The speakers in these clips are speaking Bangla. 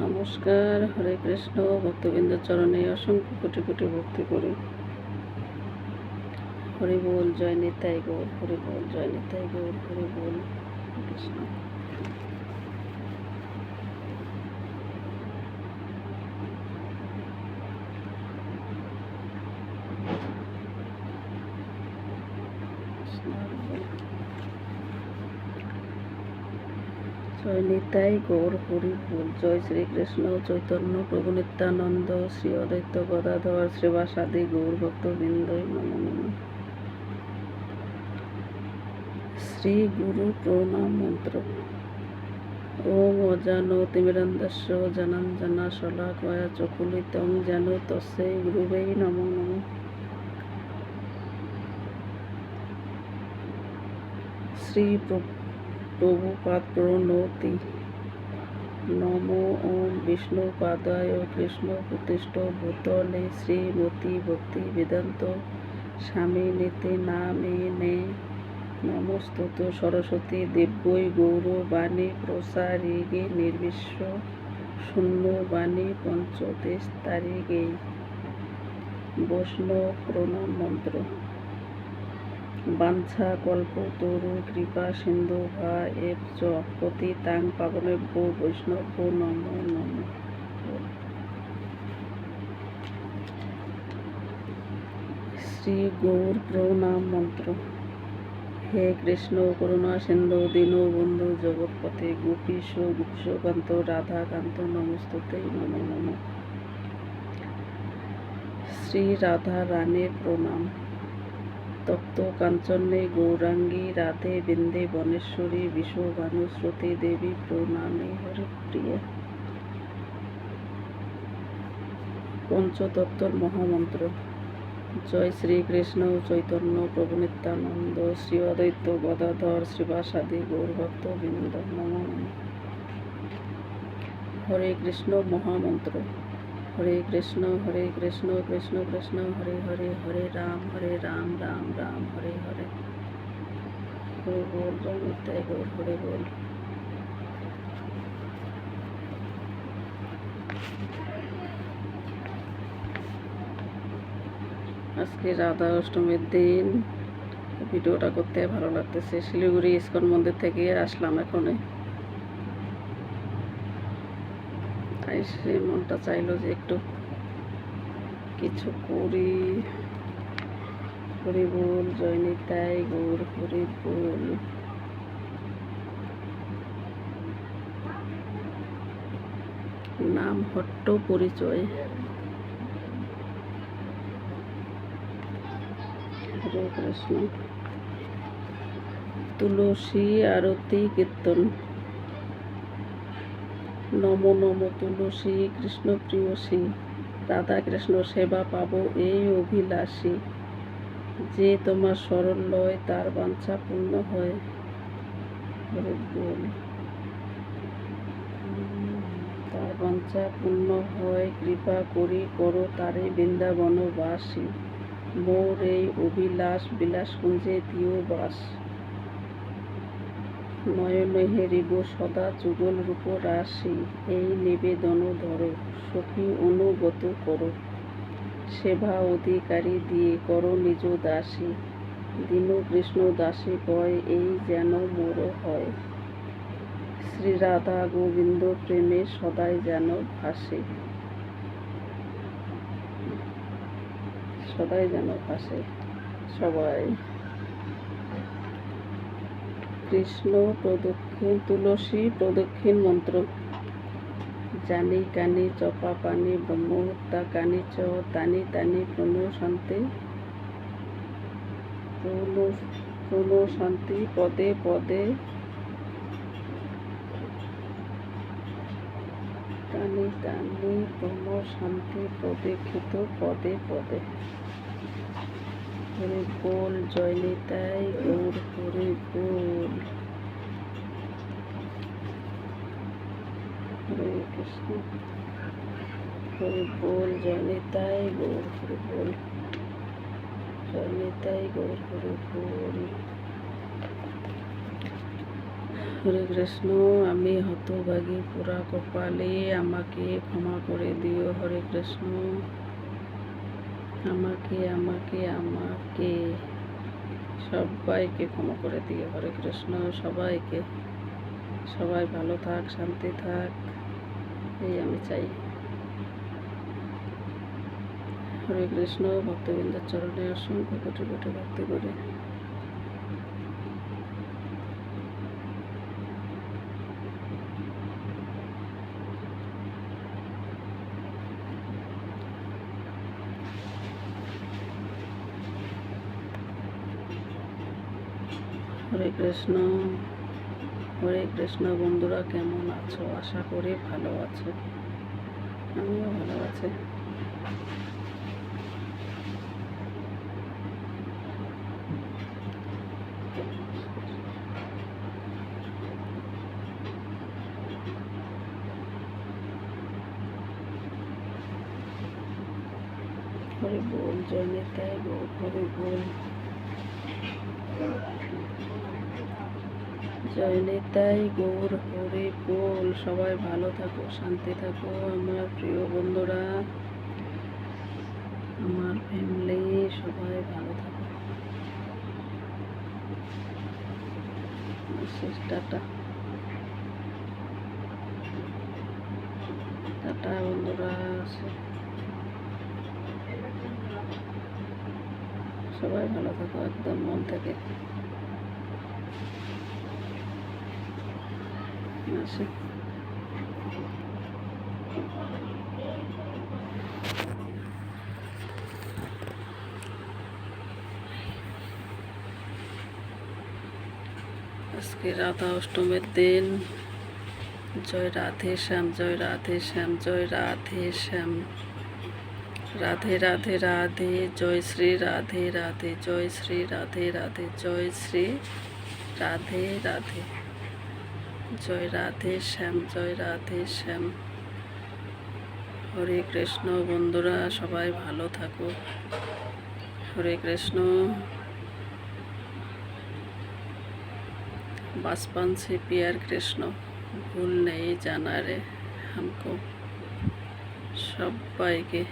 নমস্কার, হরে কৃষ্ণ, ভক্তবৃন্দ চরণে অসংখ্য কোটি কোটি ভক্তি করি। হরি বল, জয় নিতাই গৌর, হরি বল, জয় নিতাই গৌর, হরি বল, হরে কৃষ্ণ। জয় নিতাই গৌর হরি জয় শ্রীকৃষ্ণ, চৈতন্য প্রভু নিত্যানন্দ, শ্রী অদ্বৈত গদাধর, শ্রীবাসাদি গৌর ভক্তবৃন্দ নম নম। শ্রী গুরু প্রণাম মন্ত্র। ওম অজানো তিমিরন্দস্য জনাঞ্জনা শলাকয়া চকুলিতং যেন তস্যৈ গুরুবেই নম নম। শ্রী প্র- প্রভুপাদ প্রণতি নম ওম বিষ্ণুপাদায় কৃষ্ণ প্রতিষ্ঠ ভূতলে শ্রীমতী ভক্তি বেদান্ত স্বামী নীতি নামে নে। নমস্তুত সরস্বতী দিব্যই গৌরবাণী প্রসারিগে নির্বিশ্ব শূন্য বাণী পঞ্চদেশ তারিগে বৈষ্ণব প্রণাম মন্ত্র। বাঞ্ছা, কল্প, তরু, কৃপা, সিন্ধু, ভা এব চ পতি, তাং পাবনেভ্য বৈষ্ণব নম নম। শ্রী গৌর প্রণাম মন্ত্র। হে কৃষ্ণ, করুণা, সিন্ধু, দীন, বন্ধু, জগৎপথে, গোপীশ, গোপীশকান্ত, রাধাকান্ত, নমস্তুতে, নম নম। শ্রী রাধা রানীর প্রণাম। তপ্ত কাঞ্চনে গৌরাঙ্গী রাধে বৃন্দে বনেশ্বরী বিশ্বভানুশ্রুতি দেবী প্রণামে হরিপ্রিয়া পঞ্চতত্ত্বর মহামন্ত্র। জয় শ্রীকৃষ্ণ, চৈতন্য, প্রভু নিত্যানন্দ, শ্রী অদ্বৈত, গদাধর, শ্রীবাসাদি, গৌরভক্ত বৃন্দ। নম। হরে কৃষ্ণ মহামন্ত্র। হরে কৃষ্ণ হরে কৃষ্ণ কৃষ্ণ কৃষ্ণ, হরে হরে হরে রাম হরে রাম রাম রাম, হরে হরে। হরে বল নিতাই গৌর হরে বল। আজকে রাধা অষ্টমীর দিন, ভিডিওটা করতে ভালো লাগতেছে। শিলিগুড়ি ইস্কন মন্দির থেকে আসলাম এখনই। তাই সে মনটা চাইলো যে একটু কিছু করি। হরি বল জয় নিতাই গৌর হরি বল নাম হট্ট পরিচয়। কৃষ্ণ তুলসী আরতি কীর্তন। নম নম তুলসী, কৃষ্ণ রাধা কৃষ্ণ সেবা পাবো এই অভিলাষী। যে তোমার স্মরণ লয়, তার বাঞ্ছা পূর্ণ হয়। তার বাঞ্ছা পূর্ণ হয়, কৃপা করি করো তারে বৃন্দাবনবাসী। মোর এই অভিলাষ, বিলাসকুঞ্জে দিও বাস। নয়নে হেরিব সদা যুগল রূপ রাশি। এই নিবেদন ধরো, সখী অনুগত করো। সেবা অধিকারী দিয়ে করো নিজ দাসী। দীন কৃষ্ণ দাসী কয়, এই যেন মোর হয়। শ্রী রাধা গোবিন্দ প্রেমে সদাই যেন ভাসে। সদাই যেন ভাসে। সবাই। কৃষ্ণ প্রদক্ষিণ, তুলসী প্রদক্ষিণ মন্ত্র। জানি কানি চপা পানি ব্রহ্মহত্যা কানি চ তানি তানি প্রণ শান্তি। প্রণ শান্তি পদে পদে টানি টানি প্রণ শান্তি প্রদীক্ষিত পদে পদে। হরে বল জয় নিতাই গৌর হরে বল হরে কৃষ্ণ হরে বল জয় নিতাই গৌর হরে বল জয় নিতাই হরে বল হরে কৃষ্ণ, আমি হতভাগী পুরা কপালে আমাকে ক্ষমা করে দিও, হরে কৃষ্ণ। আমাকে আমাকে আমাকে সবাইকে ক্ষমা করে দিয়ে হরে কৃষ্ণ, সবাইকে। সবাই ভালো থাক, শান্তি থাক। এই আমি চাই। হরে কৃষ্ণ, ভক্তবৃন্দের চরণে অসংখ্য কোটি কোটি ভক্তি করে হরে কৃষ্ণ হরে কৃষ্ণ বন্ধুরা কেমন আছো? আশা করি ভালো আছো। আমিও ভালো আছি। হরে বল, জয় গৌর হরে বল। জয় নিতাই গৌর হরে বল। সবাই ভালো থাকো, শান্তি থাকো, আমার প্রিয় বন্ধুরা। আমার ফ্যামিলি সবাই ভালো থাকো। টাটা। টাটা, বন্ধুরা। সবাই ভালো থাকো, একদম মন থেকে। আসি আজকে রাধা অষ্টমীর দিন। জয় রাধে শ্যাম, জয় রাধে শ্যাম, জয় রাধে শ্যাম। রাধে রাধে রাধে, জয় শ্রী, রাধে রাধে, জয় শ্রী, রাধে রাধে, জয় শ্রী, রাধে রাধে। জয় রাধে শ্যাম, জয় রাধে শ্যাম। হরে কৃষ্ণ, বন্ধুরা সবাই ভালো থাকো। হরে কৃষ্ণ। বাসপান সে পিয়ার কৃষ্ণ, ভুল নেই জানা রে হামকো। সবাইকে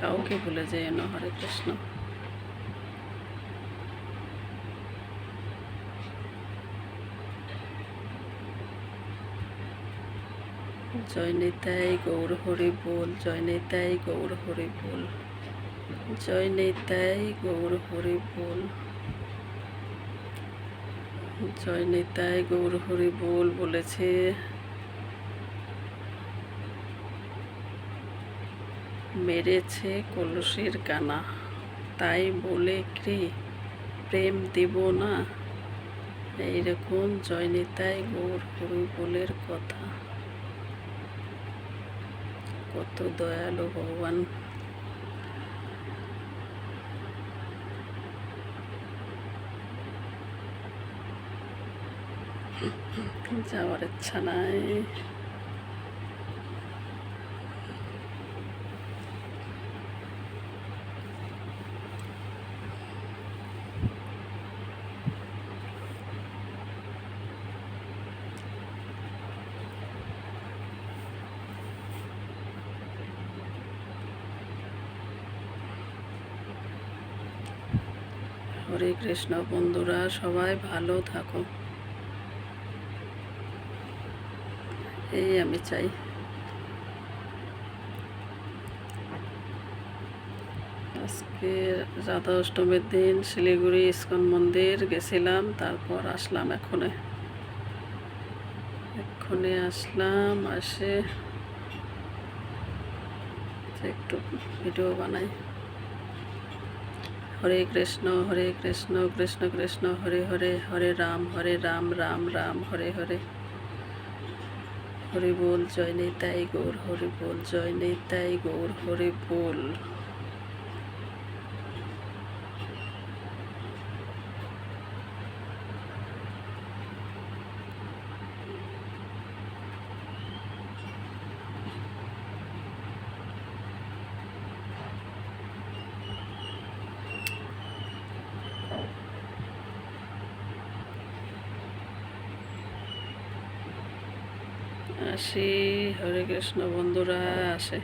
কাউকে ভুলে যেও না, হরে কৃষ্ণ। জয় নিতাই গৌর হরি বল, জয় নিতাই গৌর হরি বল, জয় নিতাই গৌর হরি বল, জয় নিতাই গৌর হরি বল বলেছে। মেরেছে কলসির কানা, তাই বলে কি প্রেম দিব না? এইরকম জয় নিতাই গৌর হরি বলের কথা। কত দয়ালু ভগবান। যাওয়ার ইচ্ছা নাই। হরে কৃষ্ণ, বন্ধুরা সবাই ভালো থাকো। এই আমি চাই। আজকে রাধা অষ্টমীর দিন শিলিগুড়ি ইস্কন মন্দির গেছিলাম, তারপর আসলাম এখনে এক্ষণে আসলাম, আসে একটু ভিডিও বানাই। হরে কৃষ্ণ হরে কৃষ্ণ কৃষ্ণ কৃষ্ণ, হরে হরে হরে রাম হরে রাম রাম রাম, হরে হরে। হরি বল, জয় তাই গৌর, হরি বল, জয় নিতাই গৌর, হরি বল। আসি। হরে কৃষ্ণ বন্ধুরা আসে।